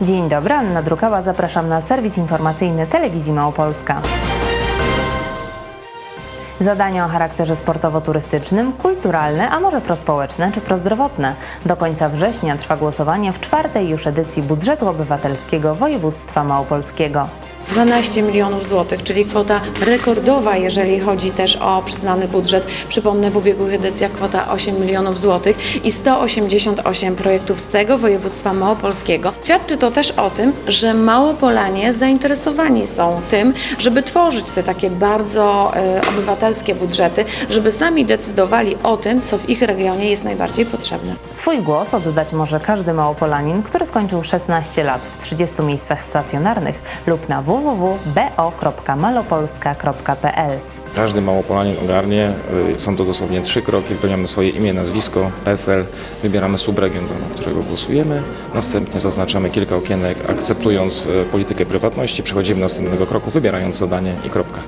Dzień dobry, Anna Drukała, zapraszam na serwis informacyjny Telewizji Małopolska. Zadania o charakterze sportowo-turystycznym, kulturalne, a może prospołeczne czy prozdrowotne. Do końca września trwa głosowanie w czwartej już edycji budżetu obywatelskiego województwa małopolskiego. 12 milionów złotych, czyli kwota rekordowa, jeżeli chodzi też o przyznany budżet. Przypomnę, w ubiegłych edycjach kwota 8 milionów złotych i 188 projektów z całego województwa małopolskiego. Świadczy to też o tym, że Małopolanie zainteresowani są tym, żeby tworzyć te takie bardzo e, obywatelskie budżety, żeby sami decydowali o tym, co w ich regionie jest najbardziej potrzebne. Swój głos oddać może każdy małopolanin, który skończył 16 lat w 30 miejscach stacjonarnych lub na www.bo.malopolska.pl. Każdy Małopolanin ogarnie. Y, Są to dosłownie trzy kroki. Wypełniamy swoje imię, nazwisko, PESEL, wybieramy subregion, na którego głosujemy. Następnie zaznaczamy kilka okienek, akceptując y, politykę prywatności. Przechodzimy do następnego kroku, wybierając zadanie i kropka.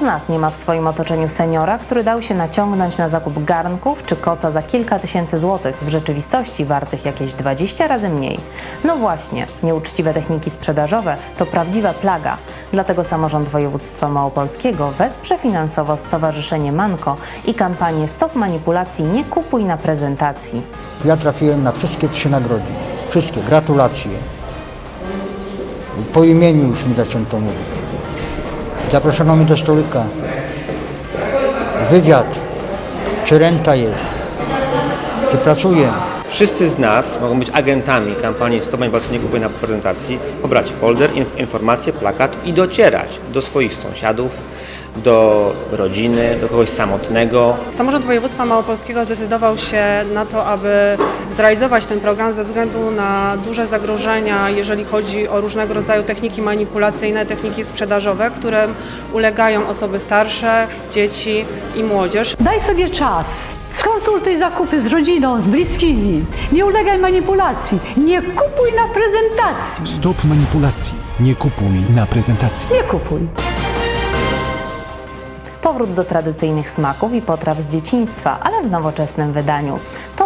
Z nas nie ma w swoim otoczeniu seniora, który dał się naciągnąć na zakup garnków czy koca za kilka tysięcy złotych, w rzeczywistości wartych jakieś 20 razy mniej? No właśnie, nieuczciwe techniki sprzedażowe to prawdziwa plaga. Dlatego samorząd województwa małopolskiego wesprze finansowo Stowarzyszenie Manko i kampanię Stop Manipulacji Nie Kupuj na prezentacji. Ja trafiłem na wszystkie trzy nagrody. Wszystkie. Gratulacje. Po imieniu już mi zaczęto mówić. Zaproszono mnie do stolika. Wywiad. Czy renta jest? Czy pracuję? Wszyscy z nas mogą być agentami kampanii Stop Manipulacji Nie Kupuj na prezentacji, pobrać folder, in- informacje, plakat i docierać do swoich sąsiadów, do rodziny, do kogoś samotnego, Samorząd województwa małopolskiego zdecydował się na to, aby zrealizować ten program ze względu na duże zagrożenia, jeżeli chodzi o różnego rodzaju techniki manipulacyjne, techniki sprzedażowe, którym ulegają osoby starsze, dzieci i młodzież. Daj sobie czas. Skonsultuj zakupy z rodziną, z bliskimi. Nie ulegaj manipulacji. Nie kupuj na prezentacji. Stop manipulacji. Nie kupuj na prezentacji. Nie kupuj. Powrót do tradycyjnych smaków i potraw z dzieciństwa, ale w nowoczesnym wydaniu.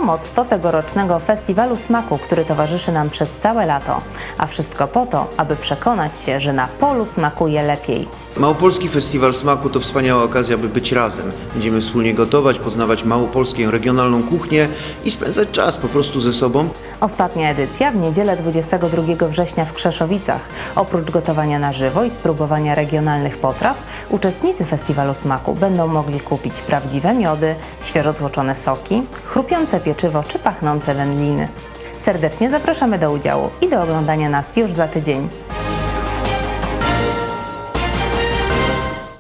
To motto tegorocznego Festiwalu Smaku, który towarzyszy nam przez całe lato. A wszystko po to, aby przekonać się, że na polu smakuje lepiej. Małopolski Festiwal Smaku to wspaniała okazja, by być razem. Będziemy wspólnie gotować, poznawać małopolską regionalną kuchnię i spędzać czas po prostu ze sobą. Ostatnia edycja w niedzielę 22 września w Krzeszowicach. Oprócz gotowania na żywo i spróbowania regionalnych potraw, uczestnicy Festiwalu Smaku będą mogli kupić prawdziwe miody, świeżo tłoczone soki, chrupiące pieczywo czy pachnące wędliny. Serdecznie zapraszamy do udziału i do oglądania nas już za tydzień.